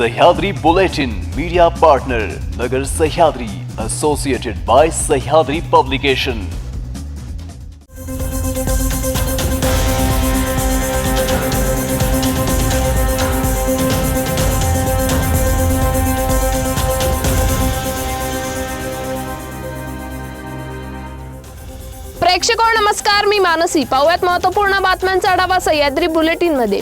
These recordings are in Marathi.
Sahyadri Bulletin Media Partner Nagar Sahyadri Associated by Sahyadri Publication. प्रेक्षको हो, नमस्कार. मी मानसी. पाहुयात महत्त्वपूर्ण बातम्यांचा आढावा सह्याद्री बुलेटिनमध्ये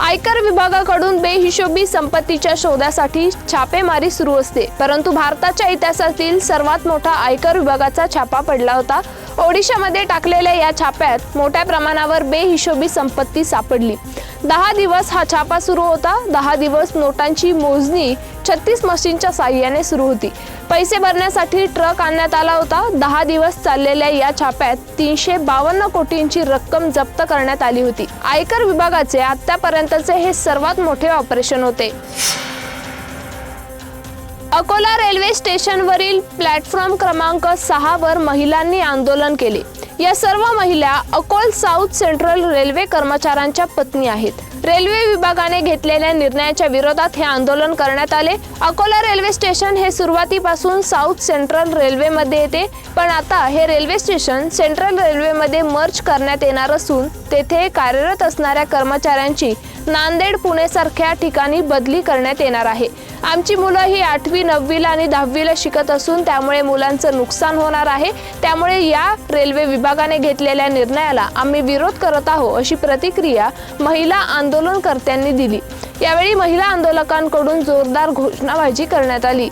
आयकर विभागाकडून बेहिशोबी संपत्तीच्या शोधासाठी छापेमारी सुरू असते. परंतु भारताच्या इतिहासातील सर्वात मोठा आयकर विभागाचा छापा पडला होता. ओडिशामध्ये टाकलेल्या या छाप्यात मोठ्या प्रमाणावर बेहिशोबी संपत्ती सापडली. दहा दिवस हा छापा सुरू होता. दहा दिवस नोटांची मोजणी छत्तीस मशीनच्या साह्याने सुरू होती. पैसे भरण्यासाठी ट्रक आणण्यात आला होता. दहा दिवस चाललेल्या या छाप्यात तीनशे बावन्न कोटींची रक्कम जप्त करण्यात आली होती. आयकर विभागाचे आतापर्यंतचे हे सर्वात मोठे ऑपरेशन होते. अकोला रेल्वे स्टेशनवरील प्लॅटफॉर्म क्रमांक सहा वर महिलांनी आंदोलन केले. या सर्व महिला अकोल साऊथ सेंट्रल रेल्वे कर्मचाऱ्यांच्या पत्नी आहेत. रेल्वे विभागाने घेतलेल्या निर्णयाच्या विरोधात हे आंदोलन करण्यात आले. अकोला रेल्वे स्टेशन हे सुरुवातीपासून साऊथ सेंट्रल रेल्वेमध्ये येते पण आता हे रेल्वे स्टेशन सेंट्रल रेल्वेमध्ये मर्ज करण्यात येणार असून तेथे कार्यरत असणाऱ्या कर्मचाऱ्यांची नांदेड पुणे सारख्या ठिकाणी बदली करण्यात येणार आहे. आमची मुलं ही आठवी नववीला आणि दहावीला शिकत असून त्यामुळे मुलांचं नुकसान होणार आहे. त्यामुळे या रेल्वे विभागाने घेतलेल्या निर्णयाला आम्ही विरोध करत आहोत अशी प्रतिक्रिया महिला आंदोलनकर्त्यांनी दिली. यावेळी महिला आंदोलकांकडून जोरदार घोषणाबाजी करण्यात आली.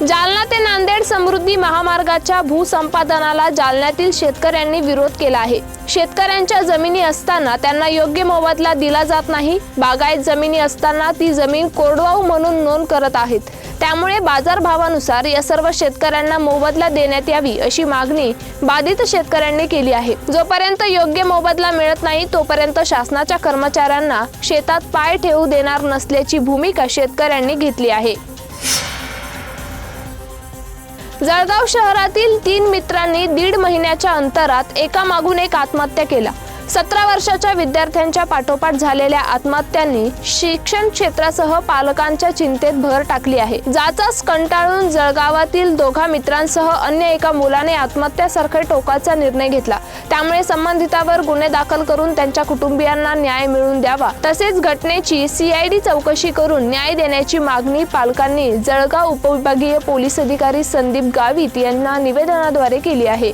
जालना ते नांदेड समृद्धी महामार्गाच्या भूसंपादनाला जालन्यातील शेतकऱ्यांनी विरोध केला आहे. शेतकऱ्यांच्या जमिनी असताना त्यांना योग्य मोबदला दिला जात नाही. बागायत जमिनी असताना ती जमीन कोरडवाहू म्हणून नोंद करत आहेत. त्यामुळे बाजारभावानुसार या सर्व शेतकऱ्यांना मोबदला देण्यात यावी अशी मागणी बाधित शेतकऱ्यांनी केली आहे. जोपर्यंत योग्य मोबदला मिळत नाही तोपर्यंत शासनाच्या कर्मचाऱ्यांना शेतात पाय ठेवू देणार नसल्याची भूमिका शेतकऱ्यांनी घेतली आहे. जळगाव शहरातील तीन मित्रांनी दीड महिन्याच्या अंतरात एका मागून एक आत्महत्या केला. सतरा वर्षाच्या विद्यार्थ्यांच्या पाठोपाठ झालेल्या आत्महत्यांनी शिक्षण क्षेत्रासह पालकांच्या चिंतेत भर टाकली आहे. जाचाच कंटाळून जळगावातील दोघा मित्रांसह अन्य एका मुलाने आत्महत्यासारखे टोकाचा निर्णय घेतला. त्यामुळे संबंधितावर गुन्हे दाखल करून त्यांच्या कुटुंबियांना न्याय मिळवून द्यावा. तसेच घटनेची सीआयडी चौकशी करून न्याय देण्याची मागणी पालकांनी जळगाव उपविभागीय पोलीस अधिकारी संदीप गावित यांना निवेदनाद्वारे केली आहे.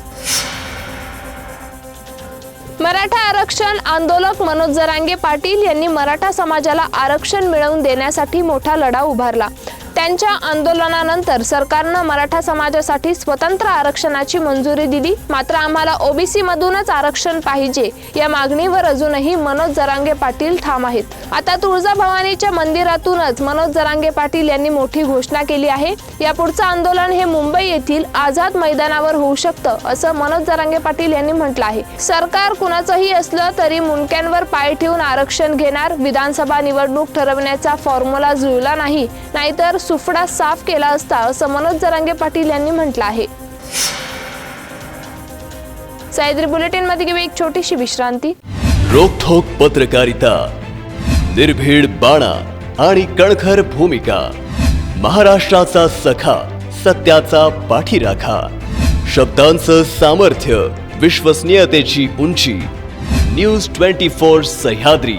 मराठा आरक्षण आंदोलक मनोज जरांगे पाटील यांनी मराठा समाजाला आरक्षण मिळवून देण्यासाठी मोठा लढा उभारला. त्यांच्या आंदोलनानंतर सरकारनं मराठा समाजासाठी स्वतंत्र आरक्षणाची मंजुरी दिली. मात्र आम्हाला ओबीसी मधूनच आरक्षण पाहिजे या मागणीवर अजूनही मनोज जरांगे पाटील ठाम आहेत. आता तुळजाभवानीच्या मंदिरातूनच मनोज जरांगे पाटील यांनी मोठी घोषणा केली आहे. यापुढचं आंदोलन हे मुंबई येथील आझाद मैदानावर होऊ शकतं असं मनोज जरांगे पाटील यांनी म्हटलं आहे. सरकार कुणाचंही असलं तरी मुंडक्यांवर पाय ठेवून आरक्षण घेणार. विधानसभा निवडणूक ठरवण्याचा फॉर्म्युला जुळला नाही. नाहीतर सुफडा साफ केला असता असं मनोज जरांगे पाटील यांनी म्हटलं आहे. सह्याद्री बुलेटिनमध्ये घेऊ एक छोटीशी विश्रांती. रोखोक पत्रकारिता निर्भीड बाणा आणि कणखर भूमिका महाराष्ट्राचा सखा सत्याचा पाठीराखा शब्दांचं सामर्थ्य विश्वसनीयतेची उंची न्यूज ट्वेंटी फोर सह्याद्री.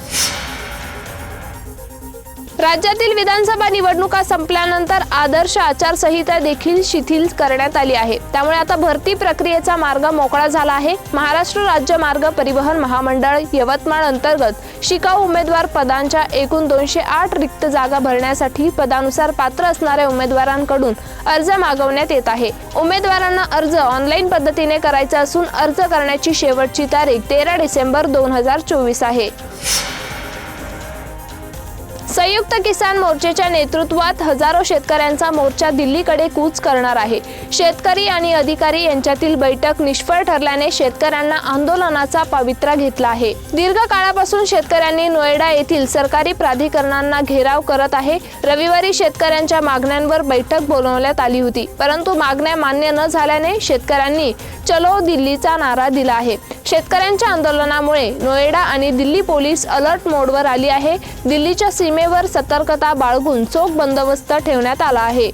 राज्यातील विधानसभा निवडणुका संपल्यानंतर आदर्श आचारसंहिता देखील शिथिल करण्यात आली आहे. त्यामुळे आता भरती प्रक्रियेचा मार्ग मोकळा झाला आहे. महाराष्ट्र राज्य मार्ग परिवहन महामंडळ यवतमाळ अंतर्गत शिकाऊ उमेदवार पदांच्या एकूण दोनशे आठ रिक्त जागा भरण्यासाठी पदानुसार पात्र असणाऱ्या उमेदवारांकडून अर्ज मागवण्यात येत आहे. उमेदवारांना अर्ज ऑनलाईन पद्धतीने करायचा असून अर्ज करण्याची शेवटची तारीख तेरा डिसेंबर दोन हजार चोवीस आहे. संयुक्त किसान मोर्चाच्या नेतृत्वात हजारो शेतकऱ्यांचा मोर्चा दिल्लीकडे कूच करणार आहे. शेतकरी आणि अधिकारी यांच्यातील बैठक निष्फळ ठरल्याने शेतकऱ्यांना आंदोलनाचा पवित्रा घेतला आहे. दीर्घ काळापासून शेतकऱ्यांनी नोएडा येथील सरकारी प्राधिकरणांना घेराव करत आहे. रविवारी शेतकऱ्यांच्या मागण्यांवर बैठक बोलवण्यात आली होती. परंतु मागण्या मान्य न झाल्याने शेतकऱ्यांनी चलो दिल्लीचा नारा दिला आहे. शेतकऱ्यांच्या आंदोलनामुळे नोएडा आणि दिल्ली पोलीस अलर्ट मोडवर आली आहे. दिल्लीच्या सीमे सीमेवर सतर्कता बाळगून चोख बंदोबस्त ठेवण्यात आला आहे.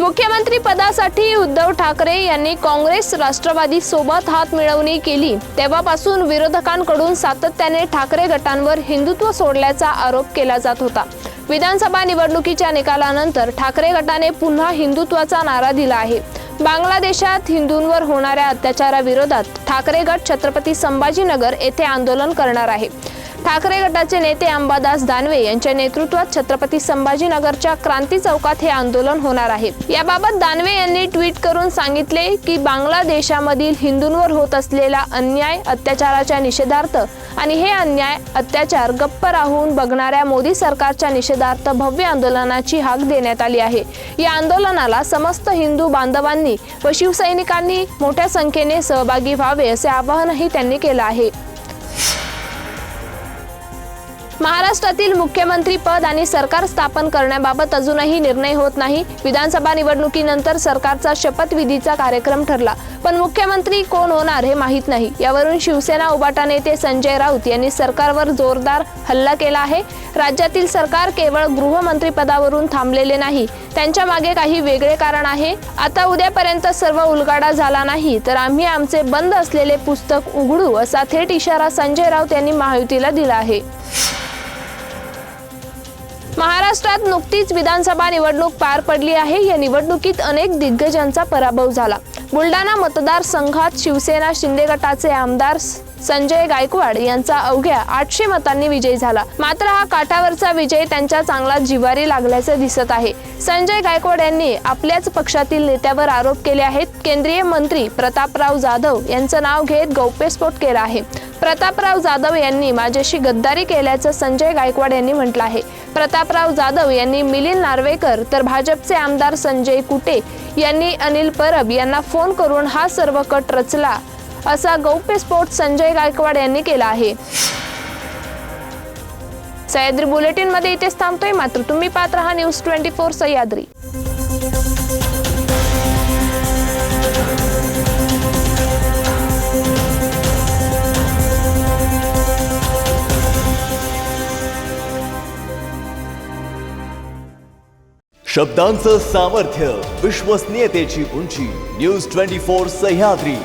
मुख्यमंत्री पदासाठी उद्धव ठाकरे यांनी काँग्रेस राष्ट्रवादी सोबत हात मिळवणी केली. तेव्हापासून विरोधकांकडून सातत्याने ठाकरे गटांवर हिंदुत्व सोडल्याचा आरोप केला जात होता. विधानसभा निवडणुकीच्या निकालानंतर ठाकरे गटाने पुन्हा हिंदुत्वाचा नारा दिला आहे. बांगलादेशात हिंदूंवर होणाऱ्या अत्याचाराविरोधात ठाकरे गट छत्रपती संभाजीनगर येथे आंदोलन करणार आहे. ठाकरे गटाचे नेते अंबादास दानवे यांच्या नेतृत्वात छत्रपती संभाजीनगरच्या क्रांती चौकात हे आंदोलन होणार आहे. याबाबत दानवे यांनी ट्विट करून सांगितले की बांगलादेशामधील हिंदूंवर होत असलेला अन्याय अत्याचाराच्या निषेधार्थ आणि हे अन्याय अत्याचार गप्प राहून बघणाऱ्या मोदी सरकारच्या निषेधार्थ भव्य आंदोलनाची हाक देण्यात आली आहे. या आंदोलनाला समस्त हिंदू बांधवांनी व शिवसैनिकांनी मोठ्या संख्येने सहभागी व्हावे असे आवाहनही त्यांनी केलं आहे. महाराष्ट्रातील मुख्यमंत्री पद आणि सरकार स्थापन करण्याबाबत अजूनही निर्णय होत नाही. विधानसभा निवडणुकीनंतर सरकारचा शपथविधीचा कार्यक्रम ठरला. पण मुख्यमंत्री कोण होणार हे माहीत नाही. यावरून शिवसेना उबाटा नेते संजय राऊत यांनी सरकारवर जोरदार हल्ला केला आहे. राज्यातील सरकार केवळ गृहमंत्री पदावरून थांबलेले नाही. त्यांच्या मागे काही वेगळे कारण आहे. आता उद्यापर्यंत सर्व उलगाडा झाला नाही तर आम्ही आमचे बंद असलेले पुस्तक उघडू असा थेट इशारा संजय राऊत यांनी महायुतीला दिला आहे. महाराष्ट्रात नुकतीच विधानसभा निवडणूक पार पडली आहे. या निवडणुकीत अनेक दिग्गजांचा पराभव झाला. बुलढाणा मतदारसंघात शिवसेना शिंदे गटाचे आमदार संजय गायकवाड यांचा अवघ्या आठशे मतांनी विजय झाला. मात्र हा काठावरचा विजय त्यांच्या चांगला जिवारी लागल्याचे दिसत आहे. संजय गायकवाड यांनी आपल्याच पक्षातील नेत्यावर आरोप केले आहेत. केंद्रीय मंत्री प्रतापराव जाधव यांचं नाव घेत गौप्यस्फोट केला आहे. प्रतापराव जाधव यांनी माझ्याशी गद्दारी केल्याचं संजय गायकवाड यांनी म्हटलं आहे. प्रतापराव जाधव यांनी मिलिंद नार्वेकर तर भाजपचे आमदार संजय कुटे यांनी अनिल परब यांना फोन करून हा सर्व कट रचला असा गौप्यस्फोट संजय गायकवाड यांनी केला आहे. सह्याद्री बुलेटिनमध्ये इथेच थांबतोय मात्र तुम्ही पाहत रहा न्यूज ट्वेंटी फोर सह्याद्री. शब्दांचं सामर्थ्य विश्वसनीयतेची उंची न्यूज ट्वेंटी फोर सह्याद्री.